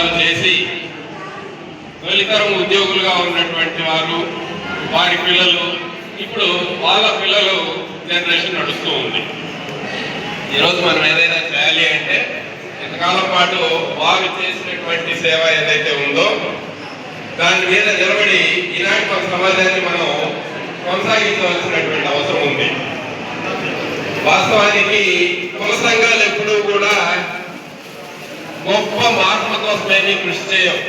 ఉద్యోగాలు చేసి తొలితరం ఉద్యోగులుగా ఉన్నటువంటి వారు వారి పిల్లలు ఇప్పుడు వాళ్ళ పిల్లలు జనరేషన్ నడుస్తూ ఉంది. ఈరోజు మనం ఏదైనా చేయాలి అంటే ఇంతకాలం పాటు వారు చేసినటువంటి సేవ ఏదైతే ఉందో దాని మీద నిలబడి ఈనాటి మన సమాజాన్ని మనం కొనసాగించవలసినటువంటి అవసరం ఉంది. వాస్తవానికి కుల సంఘాలు ఎప్పుడూ కూడా గొప్ప మార్పుల కోసమేమి కృషి చేయవు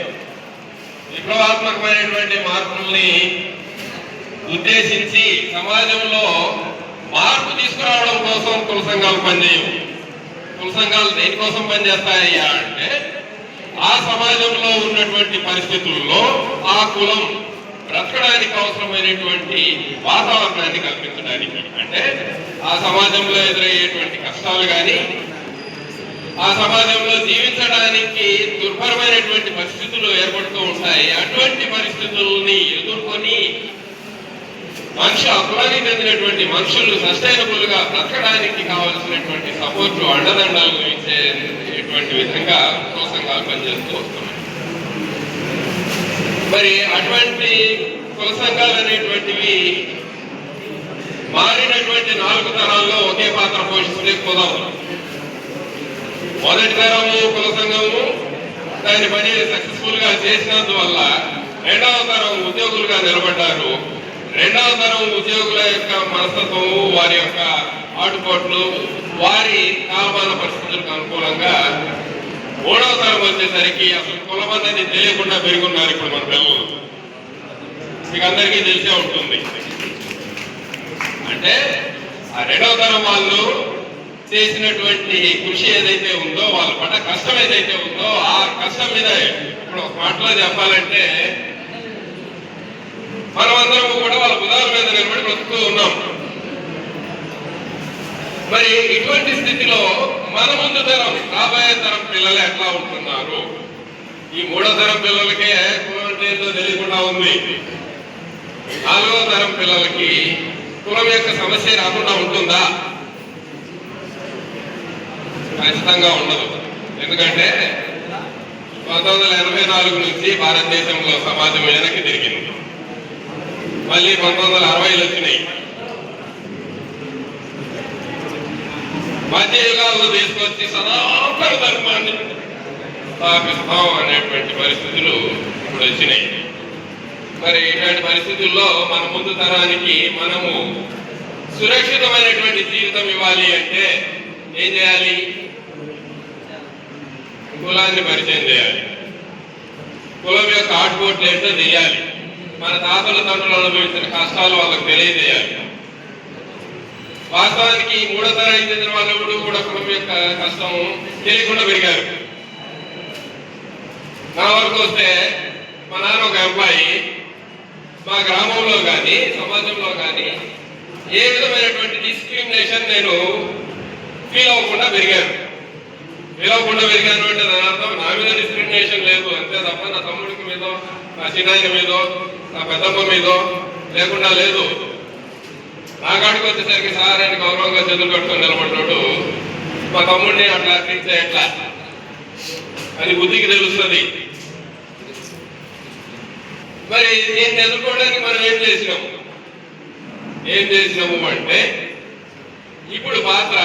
విప్లవాత్మకమైనటువంటి మార్పుల్ని ఉద్దేశించి సమాజంలో మార్పు తీసుకురావడం కోసం కుల సంఘాలు పనిచేయవు. కుల సంఘాలు దేనికోసం పనిచేస్తాయా అంటే ఆ సమాజంలో ఉన్నటువంటి పరిస్థితుల్లో ఆ కులం బ్రతకడానికి అవసరమైనటువంటి వాతావరణాన్ని కల్పించడానికి. అంటే ఆ సమాజంలో ఎదురయ్యేటువంటి కష్టాలు కానీ ఆ సమాజంలో జీవించడానికి దుర్భరమైనటువంటి పరిస్థితులు ఏర్పడుతూ ఉంటాయి. అటువంటి పరిస్థితుల్ని ఎదుర్కొని మనిషి అపరాధి చెందినటువంటి మనుషులు సస్టైనబుల్గా బ్రతకడానికి కావలసినటువంటి సపోర్ట్ అండదండాలు ఇచ్చేటువంటి విధంగా కుల సంఘాలు పనిచేస్తూ వస్తున్నాయి. మరి అటువంటి కులసంఘాలు అనేటువంటివి మారినటువంటి నాలుగు తరాల్లో ఒకే పాత్ర పోషిస్తే కుదరదు. మొదటి తరము కుల సంఘము దాని పని సక్సెస్ఫుల్గా చేసినందువల్ల రెండవ తరం ఉద్యోగులుగా నిలబడ్డారు. రెండవ తరం ఉద్యోగుల యొక్క మనస్తత్వము వారి యొక్క ఆటుపోట్లు వారి కాలమాన పరిస్థితులకు అనుకూలంగా మూడవ తరం వచ్చేసరికి అసలు కులం అనేది తెలియకుండా పెరుగున్నారు ఇప్పుడు మన పిల్లలు. మీకు అందరికీ తెలిసే ఉంటుంది. అంటే ఆ రెండవ తరం వాళ్ళు చేసినటువంటి కృషి ఏదైతే ఉందో వాళ్ళ పడ్డ కష్టం ఏదైతే ఉందో ఆ కష్టం మీద ఇప్పుడు ఒక మాటలో చెప్పాలంటే మనమందరం కూడా వాళ్ళ బుధాల మీద నిలబడి బ్రతుకుతూ ఉన్నాం. మరి ఇటువంటి స్థితిలో మన ముందు తరం రాబోయే తరం పిల్లలు ఎట్లా ఉంటున్నారు? ఈ మూడో తరం పిల్లలకే కులం అంటే ఏంటో తెలియకుండా ఉంది. నాలుగో తరం పిల్లలకి కులం యొక్క సమస్య రాకుండా ఉంటుందా? ఖచ్చితంగా ఉండదు. ఎందుకంటే పంతొమ్మిది వందల ఎనభై నాలుగు నుంచి భారతదేశంలో సమాజం వెనక్కి తిరిగింది. మళ్ళీ పంతొమ్మిది వందల అరవైలు వచ్చినాయి. మధ్యయుగాల్లో తీసుకొచ్చి సనాతన ధర్మాన్ని స్థాపిస్తాం అనేటువంటి పరిస్థితులు ఇప్పుడు వచ్చినాయి. మరి ఇటువంటి పరిస్థితుల్లో మన ముందు తరానికి మనము సురక్షితమైనటువంటి జీవితం ఇవ్వాలి అంటే ఏం చేయాలి? కులాన్ని పరిచయం చేయాలి. కులం యొక్క ఆట్పోట్లు ఏంటో తెలియాలి. మన తాతల తండ్రులు అనుభవించిన కష్టాలు వాళ్ళకి తెలియజేయాలి. వాస్తవానికి మూడో తరానికి చెందిన వాళ్ళు కూడా కులం యొక్క కష్టం తెలియకుండా పెరిగారు. నా వరకు వస్తే మా నాన్న ఒక అబ్బాయి మా గ్రామంలో కానీ సమాజంలో కానీ ఏ విధమైనటువంటి డిస్క్రిమినేషన్ నేను ఫీల్ అవ్వకుండా పెరిగాను. ఫీల్ అవ్వకుండా పెరిగాను అంటే దాని అర్థం నా మీద డిస్క్రిమినేషన్ లేదు. అంతే తప్ప నా తమ్ముడికి మీదో నా చిన్నాయన మీదో నా పెద్దమ్మ మీదో లేకుండా లేదు. నా కాడికి వచ్చేసరికి సార్ అని గౌరవంగా చేతులు పెట్టుకొని నిలబడ్డాడు. మా తమ్ముడిని అట్లా ట్రీట్ ఎట్లా అని బుద్ధికి తెలుస్తుంది. మరి దీన్ని ఎదుర్కోవడానికి మనం ఏం చేసినాము? ఏం చేసినాము అంటే ఇప్పుడు పాత్ర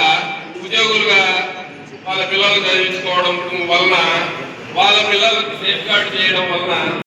వాళ్ళ పిల్లలు చదివించుకోవడం వలన వాళ్ళ పిల్లలకు సేఫ్ గార్డ్ చేయడం వలన